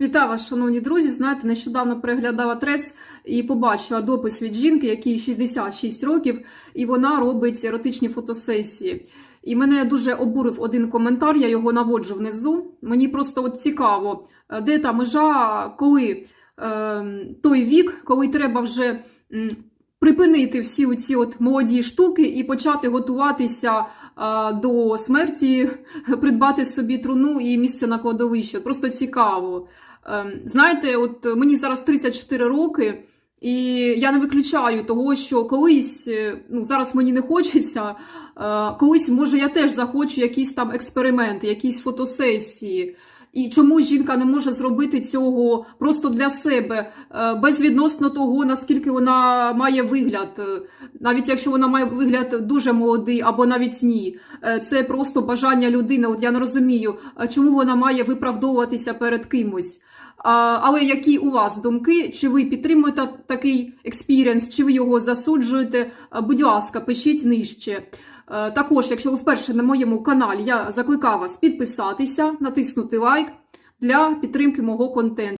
Вітаю вас, шановні друзі. Знаєте, нещодавно переглядала трец і побачила допис від жінки, якій 66 років, і вона робить еротичні фотосесії. І мене дуже обурив один коментар, я його наводжу внизу. Мені просто от цікаво, е, де та межа, коли е, той вік, коли треба вже припинити всі ці от молоді штуки і почати готуватися до смерті, придбати собі труну і місце на кладовище. Просто цікаво. Ем, Знаєте, от мені зараз 34 роки, і я не виключаю того, що колись, е, ну зараз мені не хочеться, е, колись, може, я теж захочу якісь там експерименти, якісь фотосесії. І чому жінка не може зробити цього просто для себе, е, безвідносно того, наскільки вона має вигляд, Е, навіть якщо вона має вигляд дуже молодий або навіть ні, Е, це просто бажання людини. От я не розумію, чому вона має виправдовуватися перед кимось. Але які у вас думки? Чи ви підтримуєте такий експірієнс, чи ви його засуджуєте? Будь ласка, пишіть нижче. Е, Також, якщо ви вперше на моєму каналі, я закликаю вас підписатися, натиснути лайк для підтримки мого контенту.